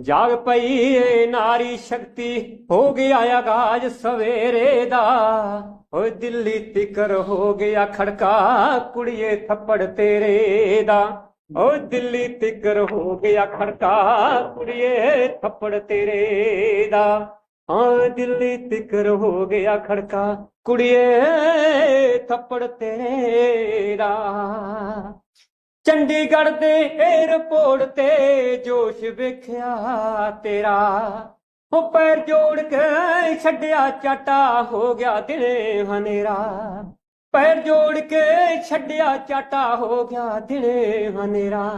ਜਾਗ ਪਈ ਏ ਨਾਰੀ ਸ਼ਕਤੀ, ਹੋ ਗਿਆ ਆਗਾਜ਼ ਸਵੇਰੇ ਦਾ। ਓਏ ਦਿੱਲੀ ਤਿਕਰ ਹੋ ਗਿਆ ਖੜਕਾ, ਕੁੜੀਏ ਥੱਪੜ ਤੇਰੇ ਦਾ। ਓਏ ਦਿੱਲੀ ਤਿਕਰ ਹੋ ਗਿਆ ਖੜਕਾ, ਕੁੜੀਏ ਥੱਪੜ ਤੇਰੇ ਦਾ। ਹਾਂ, ਦਿੱਲੀ ਤਿਕਰ ਹੋ ਗਿਆ ਖੜਕਾ, ਕੁੜੀਏ ਥੱਪੜ ਤੇਰੇ ਦਾ। ਚੰਡੀਗੜ੍ਹ ਦੇ ਏਅਰਪੋਰਟ ਤੇ ਜੋਸ਼ ਵੇਖਿਆ ਤੇਰਾ। ਉਹ ਪੈਰ ਜੋੜ ਕੇ ਛੱਡਿਆ ਚਾਟਾ ਹੋ ਗਿਆ ਦਿਨੇ ਹਨੇਰਾ। ਪੈਰ ਜੋੜ ਕੇ ਛੱਡਿਆ ਚਾਟਾ ਹੋ ਗਿਆ ਦਿਨੇ ਹਨੇਰਾ।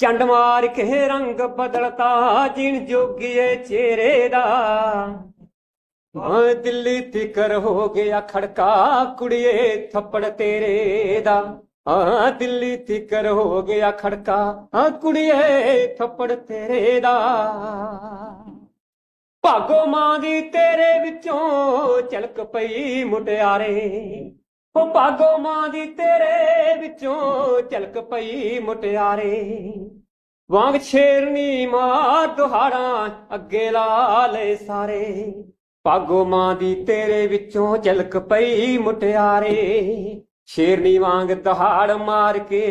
ਚੰਡ ਮਾਰ ਕੇ ਰੰਗ ਬਦਲਤਾ ਜਿਣ ਜੋਗੀਏ ਚਿਹਰੇ ਦਾ। ਹਾਂ, ਦਿੱਲੀ ਤਿਕਰ ਹੋ ਗਿਆ ਖੜਕਾ ਕੁੜੀਏ ਥੱਪੜ ਤੇਰੇ ਦਾ। ਹਾਂ, ਦਿੱਲੀ ਤਿਕਰ ਹੋ ਗਿਆ ਖੜਕਾ। ਹਾਂ, ਕੁੜੀਏ, ਥੱਪੜ ਤੇਰੇ ਦਾ। ਭਾਗੋ ਮਾਂ ਦੀ ਤੇਰੇ ਵਿੱਚੋਂ ਝਲਕ ਪਈ ਮੁਟਿਆਰੇ। ਉਹ ਭਾਗੋ ਮਾਂ ਦੀ ਤੇਰੇ ਵਿੱਚੋਂ ਝਲਕ ਪਈ ਮੁਟਿਆਰੇ। ਵਾਂਗ ਸ਼ੇਰਨੀ ਮਾਂ ਦੁਹਾੜਾਂ ਅੱਗੇ ਲਾ ਲੈ ਸਾਰੇ। ਭਾਗੋ ਮਾਂ ਦੀ ਤੇਰੇ ਵਿੱਚੋਂ ਝਲਕ ਪਈ ਮੁਟਿਆਰੇ। ਸ਼ੇਰਨੀ ਵਾਂਗ ਦਹਾੜ ਮਾਰ ਕੇ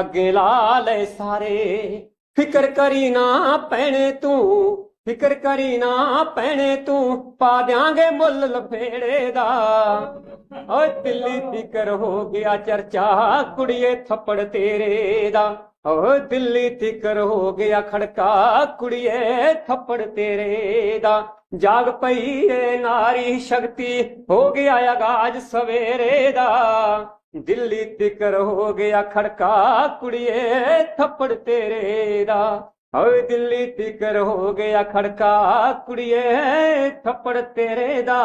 ਅੱਗੇ ਲਾ ਲੈ ਸਾਰੇ। ਫਿਕਰ ਕਰੀ ਨਾ ਪੈਣੇ ਤੂੰ, ਫਿਕਰ ਕਰੀ ਨਾ ਪੈਣੇ ਤੂੰ, ਪਾ ਦਿਆਂਗੇ ਮੁੱਲ ਲਫੇੜੇ ਦਾ। ਓਏ ਦਿੱਲੀ ਫਿਕਰ ਹੋ ਗਿਆ ਚਰਚਾ, ਕੁੜੀਏ ਥੱਪੜ ਤੇਰੇ ਦਾ। ਓਏ ਦਿੱਲੀ ਫਿਕਰ ਹੋ ਗਿਆ ਖੜਕਾ, ਕੁੜੀਏ ਥੱਪੜ ਤੇਰੇ ਦਾ। ਜਾਗ ਪਈ ਏ ਨਾਰੀ ਸ਼ਕਤੀ, ਹੋ ਗਿਆ ਆਗਾਜ਼ ਸਵੇਰੇ ਦਾ। ਦਿੱਲੀ ਤਿਕਰ ਹੋ ਗਿਆ ਖੜਕਾ, ਕੁੜੀਏ ਥੱਪੜ ਤੇਰੇ ਦਾ। ਓਏ ਦਿੱਲੀ ਤਿਕਰ ਹੋ ਗਿਆ ਖੜਕਾ, ਕੁੜੀਏ ਥੱਪੜ ਤੇਰੇ ਦਾ।